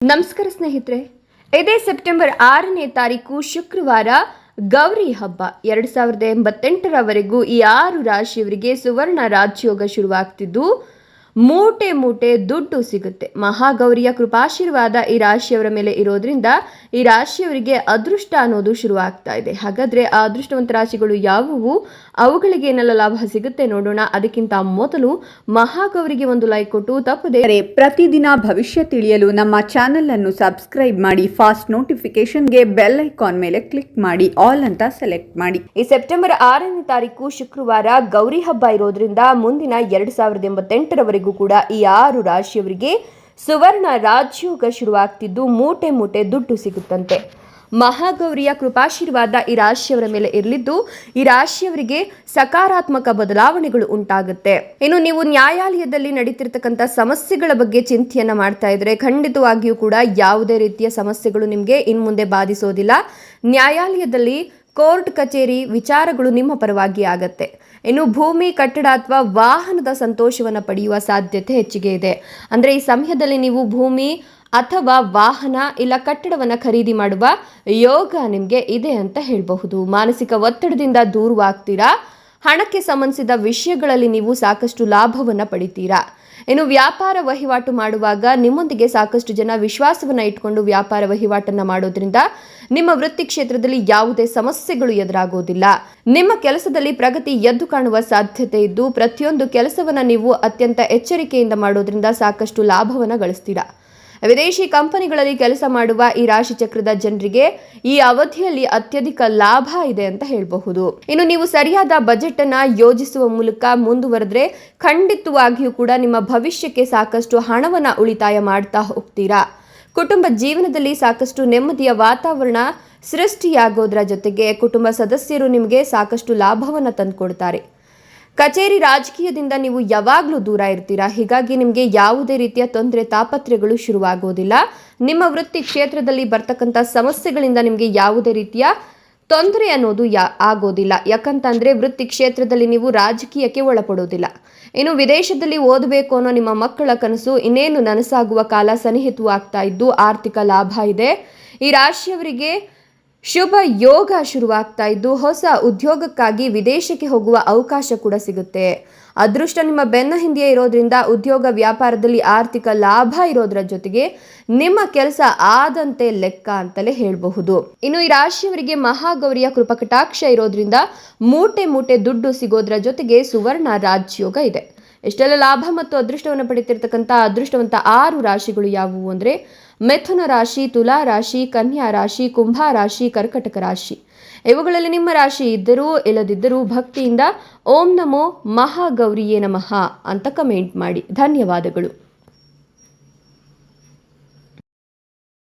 ನಮಸ್ಕಾರ ಸ್ನೇಹಿತರೆ, ಇದೇ ಸೆಪ್ಟೆಂಬರ್ ಆರನೇ ತಾರೀಕು ಶುಕ್ರವಾರ ಗೌರಿ ಹಬ್ಬ. ಎರಡು ಸಾವಿರದ ಎಂಬತ್ತೆಂಟರವರೆಗೂ ಈ ಆರು ರಾಶಿಯವರಿಗೆ ಸುವರ್ಣ ರಾಜ್ಯೋಗ ಶುರುವಾಗ್ತಿದ್ದು ಮೂಟೆ ಮೂಟೆ ದುಡ್ಡು ಸಿಗುತ್ತೆ. ಮಹಾಗೌರಿಯ ಕೃಪಾಶೀರ್ವಾದ ಈ ರಾಶಿಯವರ ಮೇಲೆ ಇರೋದ್ರಿಂದ ಈ ರಾಶಿಯವರಿಗೆ ಅದೃಷ್ಟ ಅನ್ನೋದು ಶುರುವಾಗ್ತಾ ಇದೆ. ಹಾಗಾದ್ರೆ ಆ ಅದೃಷ್ಟವಂತ ರಾಶಿಗಳು ಯಾವುವು? ಅವುಗಳಿಗೆ ಏನೆಲ್ಲ ಲಾಭ ಸಿಗುತ್ತೆ ನೋಡೋಣ. ಅದಕ್ಕಿಂತ ಮೊದಲು ಮಹಾಗೌರಿಗೆ ಒಂದು ಲೈಕ್ ಕೊಟ್ಟು ತಪ್ಪದೆ ಪ್ರತಿದಿನ ಭವಿಷ್ಯ ತಿಳಿಯಲು ನಮ್ಮ ಚಾನೆಲ್ ಅನ್ನು ಸಬ್ಸ್ಕ್ರೈಬ್ ಮಾಡಿ ಫಾಸ್ಟ್ ನೋಟಿಫಿಕೇಶನ್ಗೆ ಬೆಲ್ ಐಕಾನ್ ಮೇಲೆ ಕ್ಲಿಕ್ ಮಾಡಿ ಆಲ್ ಅಂತ ಸೆಲೆಕ್ಟ್ ಮಾಡಿ. ಈ ಸೆಪ್ಟೆಂಬರ್ ಆರನೇ ತಾರೀಕು ಶುಕ್ರವಾರ ಗೌರಿ ಹಬ್ಬ ಇರೋದ್ರಿಂದ ಮುಂದಿನ ಎರಡ್ ಸಾವಿರದ ಎಂಬತ್ತೆಂಟರವರೆಗೂ ಕೂಡ ಈ ಆರು ರಾಶಿಯವರಿಗೆ ಸುವರ್ಣ ರಾಜ್ಯೋಗ ಶುರುವಾಗ್ತಿದ್ದು ಮೂಟೆ ಮೂಟೆ ದುಡ್ಡು ಸಿಗುತ್ತಂತೆ. ಮಹಾಗೌರಿಯ ಕೃಪಾಶೀರ್ವಾದ ಈ ರಾಶಿಯವರ ಮೇಲೆ ಇರಲಿದ್ದು, ಈ ರಾಶಿಯವರಿಗೆ ಸಕಾರಾತ್ಮಕ ಬದಲಾವಣೆಗಳು ಉಂಟಾಗುತ್ತೆ. ಇನ್ನು ನೀವು ನ್ಯಾಯಾಲಯದಲ್ಲಿ ನಡೀತಿರ್ತಕ್ಕಂಥ ಸಮಸ್ಯೆಗಳ ಬಗ್ಗೆ ಚಿಂತೆಯನ್ನ ಮಾಡ್ತಾ ಇದ್ರೆ ಖಂಡಿತವಾಗಿಯೂ ಕೂಡ ಯಾವುದೇ ರೀತಿಯ ಸಮಸ್ಯೆಗಳು ನಿಮಗೆ ಇನ್ಮುಂದೆ ಬಾಧಿಸೋದಿಲ್ಲ. ನ್ಯಾಯಾಲಯದಲ್ಲಿ ಕೋರ್ಟ್ ಕಚೇರಿ ವಿಚಾರಗಳು ನಿಮ್ಮ ಪರವಾಗಿ ಆಗತ್ತೆ. ಇನ್ನು ಭೂಮಿ, ಕಟ್ಟಡ ಅಥವಾ ವಾಹನದ ಸಂತೋಷವನ್ನು ಪಡೆಯುವ ಸಾಧ್ಯತೆ ಹೆಚ್ಚಿಗೆ ಇದೆ. ಅಂದರೆ ಈ ಸಮಯದಲ್ಲಿ ನೀವು ಭೂಮಿ ಅಥವಾ ವಾಹನ ಇಲ್ಲ ಕಟ್ಟಡವನ್ನು ಖರೀದಿ ಮಾಡುವ ಯೋಗ ನಿಮಗೆ ಇದೆ ಅಂತ ಹೇಳಬಹುದು. ಮಾನಸಿಕ ಒತ್ತಡದಿಂದ ದೂರವಾಗ್ತೀರಾ? ಹಣಕ್ಕೆ ಸಂಬಂಧಿಸಿದ ವಿಷಯಗಳಲ್ಲಿ ನೀವು ಸಾಕಷ್ಟು ಲಾಭವನ್ನು ಪಡಿತೀರಾ? ಇನ್ನು ವ್ಯಾಪಾರ ವಹಿವಾಟು ಮಾಡುವಾಗ ನಿಮ್ಮೊಂದಿಗೆ ಸಾಕಷ್ಟು ಜನ ವಿಶ್ವಾಸವನ್ನು ಇಟ್ಕೊಂಡು ವ್ಯಾಪಾರ ವಹಿವಾಟನ್ನು ಮಾಡೋದ್ರಿಂದ ನಿಮ್ಮ ವೃತ್ತಿ ಕ್ಷೇತ್ರದಲ್ಲಿ ಯಾವುದೇ ಸಮಸ್ಯೆಗಳು ಎದುರಾಗೋದಿಲ್ಲ. ನಿಮ್ಮ ಕೆಲಸದಲ್ಲಿ ಪ್ರಗತಿ ಎದ್ದು ಕಾಣುವ ಸಾಧ್ಯತೆ ಇದ್ದು ಪ್ರತಿಯೊಂದು ಕೆಲಸವನ್ನು ನೀವು ಅತ್ಯಂತ ಎಚ್ಚರಿಕೆಯಿಂದ ಮಾಡೋದ್ರಿಂದ ಸಾಕಷ್ಟು ಲಾಭವನ್ನು ಗಳಿಸ್ತೀರಾ? ವಿದೇಶಿ ಕಂಪನಿಗಳಲ್ಲಿ ಕೆಲಸ ಮಾಡುವ ಈ ರಾಶಿ ಚಕ್ರದ ಜನರಿಗೆ ಈ ಅವಧಿಯಲ್ಲಿ ಅತ್ಯಧಿಕ ಲಾಭ ಇದೆ ಅಂತ ಹೇಳಬಹುದು. ಇನ್ನು ನೀವು ಸರಿಯಾದ ಬಜೆಟ್ ಅನ್ನ ಯೋಜಿಸುವ ಮೂಲಕ ಮುಂದುವರೆದ್ರೆ ಖಂಡಿತವಾಗಿಯೂ ಕೂಡ ನಿಮ್ಮ ಭವಿಷ್ಯಕ್ಕೆ ಸಾಕಷ್ಟು ಹಣವನ್ನ ಉಳಿತಾಯ ಮಾಡ್ತಾ ಹೋಗ್ತೀರಾ. ಕುಟುಂಬ ಜೀವನದಲ್ಲಿ ಸಾಕಷ್ಟು ನೆಮ್ಮದಿಯ ವಾತಾವರಣ ಸೃಷ್ಟಿಯಾಗೋದ್ರ ಜೊತೆಗೆ ಕುಟುಂಬ ಸದಸ್ಯರು ನಿಮಗೆ ಸಾಕಷ್ಟು ಲಾಭವನ್ನು ತಂದುಕೊಡ್ತಾರೆ. ಕಚೇರಿ ರಾಜಕೀಯದಿಂದ ನೀವು ಯಾವಾಗಲೂ ದೂರ ಇರ್ತೀರಾ? ಹೀಗಾಗಿ ನಿಮಗೆ ಯಾವುದೇ ರೀತಿಯ ತೊಂದರೆ, ತಾಪತ್ರೆಗಳು ಶುರುವಾಗೋದಿಲ್ಲ. ನಿಮ್ಮ ವೃತ್ತಿ ಕ್ಷೇತ್ರದಲ್ಲಿ ಬರ್ತಕ್ಕಂಥ ಸಮಸ್ಯೆಗಳಿಂದ ನಿಮಗೆ ಯಾವುದೇ ರೀತಿಯ ತೊಂದರೆ ಅನ್ನೋದು ಯಾ, ಆಗೋದಿಲ್ಲ. ಯಾಕಂತಂದರೆ ವೃತ್ತಿ ಕ್ಷೇತ್ರದಲ್ಲಿ ನೀವು ರಾಜಕೀಯಕ್ಕೆ ಒಳಪಡೋದಿಲ್ಲ. ಇನ್ನು ವಿದೇಶದಲ್ಲಿ ಓದಬೇಕು ಅನ್ನೋ ನಿಮ್ಮ ಮಕ್ಕಳ ಕನಸು ಇನ್ನೇನು ನನಸಾಗುವ ಕಾಲ ಸನ್ನಿಹಿತವಾಗ್ತಾ ಇದ್ದು ಆರ್ಥಿಕ ಲಾಭ ಇದೆ. ಈ ರಾಶಿಯವರಿಗೆ ಶುಭ ಯೋಗ ಶುರುವಾಗ್ತಾ ಇದ್ದು ಹೊಸ ಉದ್ಯೋಗಕ್ಕಾಗಿ ವಿದೇಶಕ್ಕೆ ಹೋಗುವ ಅವಕಾಶ ಕೂಡ ಸಿಗುತ್ತೆ. ಅದೃಷ್ಟ ನಿಮ್ಮ ಬೆನ್ನ ಹಿಂದೆಯೇ ಇರೋದ್ರಿಂದ ಉದ್ಯೋಗ ವ್ಯಾಪಾರದಲ್ಲಿ ಆರ್ಥಿಕ ಲಾಭ ಇರೋದ್ರ ಜೊತೆಗೆ ನಿಮ್ಮ ಕೆಲಸ ಆದಂತೆ ಲೆಕ್ಕ ಅಂತಲೇ ಹೇಳಬಹುದು. ಇನ್ನು ಈ ರಾಶಿಯವರಿಗೆ ಮಹಾಗೌರಿಯ ಕೃಪಕಟಾಕ್ಷ ಇರೋದ್ರಿಂದ ಮೂಟೆ ಮೂಟೆ ದುಡ್ಡು ಸಿಗೋದ್ರ ಜೊತೆಗೆ ಸುವರ್ಣ ರಾಜ್ಯೋಗ ಇದೆ. ಎಷ್ಟೆಲ್ಲ ಲಾಭ ಮತ್ತು ಅದೃಷ್ಟವನ್ನು ಪಡಿತಿರ್ತಕ್ಕಂಥ ಅದೃಷ್ಟವಂತ ಆರು ರಾಶಿಗಳು ಯಾವುವು ಅಂದರೆ ಮೆಥುನ ರಾಶಿ, ತುಲಾ ರಾಶಿ, ಕನ್ಯಾ ರಾಶಿ, ಕುಂಭ ರಾಶಿ, ಕರ್ಕಟಕ ರಾಶಿ. ಇವುಗಳಲ್ಲಿ ನಿಮ್ಮ ರಾಶಿ ಇದ್ದರೂ ಇಲ್ಲದಿದ್ದರೂ ಭಕ್ತಿಯಿಂದ ಓಂ ನಮೋ ಮಹಾಗೌರಿಯೇ ನಮಃ ಅಂತ ಕಮೆಂಟ್ ಮಾಡಿ. ಧನ್ಯವಾದಗಳು.